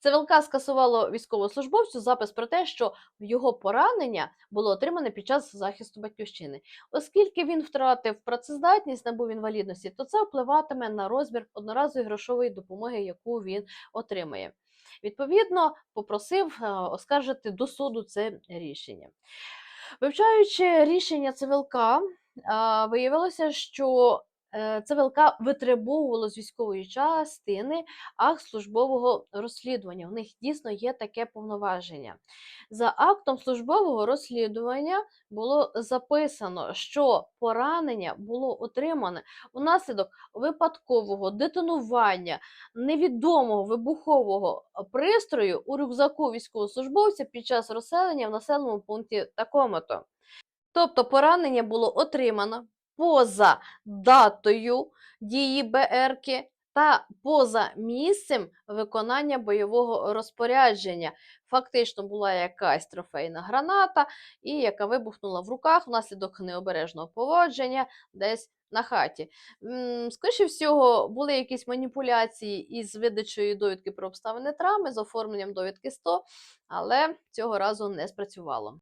ЦВЛК скасувало військовослужбовцю запис про те, що його поранення було отримане під час захисту батьківщини. Оскільки він втратив працездатність, набув інвалідності, то це впливатиме на розмір одноразової грошової допомоги, яку він отримає. Відповідно, попросив е, оскаржити до суду це рішення. Вивчаючи рішення ЦВЛК, е, виявилося, що ЦВЛК витребовувало з військової частини акт службового розслідування. У них дійсно є таке повноваження. За актом службового розслідування було записано, що поранення було отримане унаслідок випадкового детонування невідомого вибухового пристрою у рюкзаку військовослужбовця під час розселення в населеному пункті такому-то. Тобто поранення було отримано поза датою дії БРки та поза місцем виконання бойового розпорядження. Фактично була якась трофейна граната, і яка вибухнула в руках внаслідок необережного поводження десь на хаті. Скоріше всього, були якісь маніпуляції із видачею довідки про обставини травми, з оформленням довідки 100, але цього разу не спрацювало.